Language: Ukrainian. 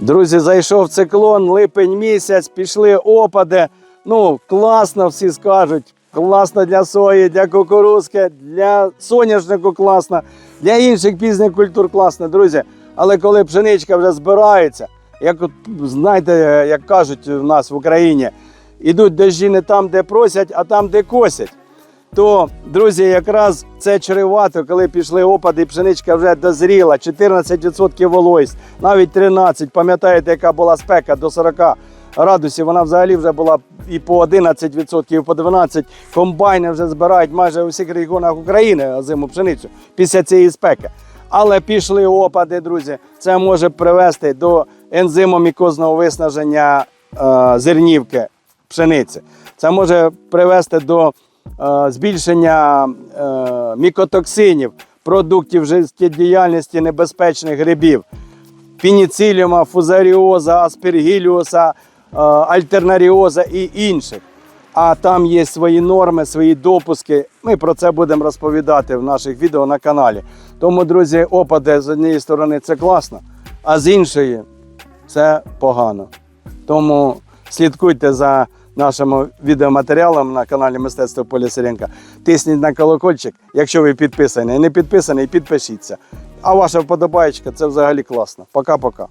Друзі, зайшов циклон, липень місяць, пішли опади. Ну, класно, всі скажуть. Класно для сої, для кукурузки, для соняшнику класно, для інших пізних культур класно, друзі. Але коли пшеничка вже збирається, як знаєте, як кажуть у нас в Україні, ідуть дощі не там, де просять, а там, де косять. То, друзі, якраз це чревато, коли пішли опади, і пшеничка вже дозріла, 14% вологість, навіть 13%. Пам'ятаєте, яка була спека до 40 градусів, вона взагалі вже була і по 11%, і по 12%. Комбайни вже збирають майже у всіх регіонах України озиму пшеницю після цієї спеки. Але пішли опади, друзі. Це може привести до ензимомікозного виснаження е, зернівки пшениці. Це може привести до збільшення е, мікотоксинів, продуктів життєдіяльності небезпечних грибів, пініциліума, фузаріоза, аспергіліуса, е, альтернаріоза і інших. А там є свої норми, свої допуски. Ми про це будемо розповідати в наших відео на каналі. Тому, друзі, опади з однієї сторони це класно, а з іншої це погано. Тому слідкуйте за нашими відеоматеріалам на каналі Мистецтво Поля Сиренка. Тисніть на колокольчик. Якщо ви підписані. Не підписані, підпишіться. А ваша вподобаєчка це взагалі класно. Пока-пока.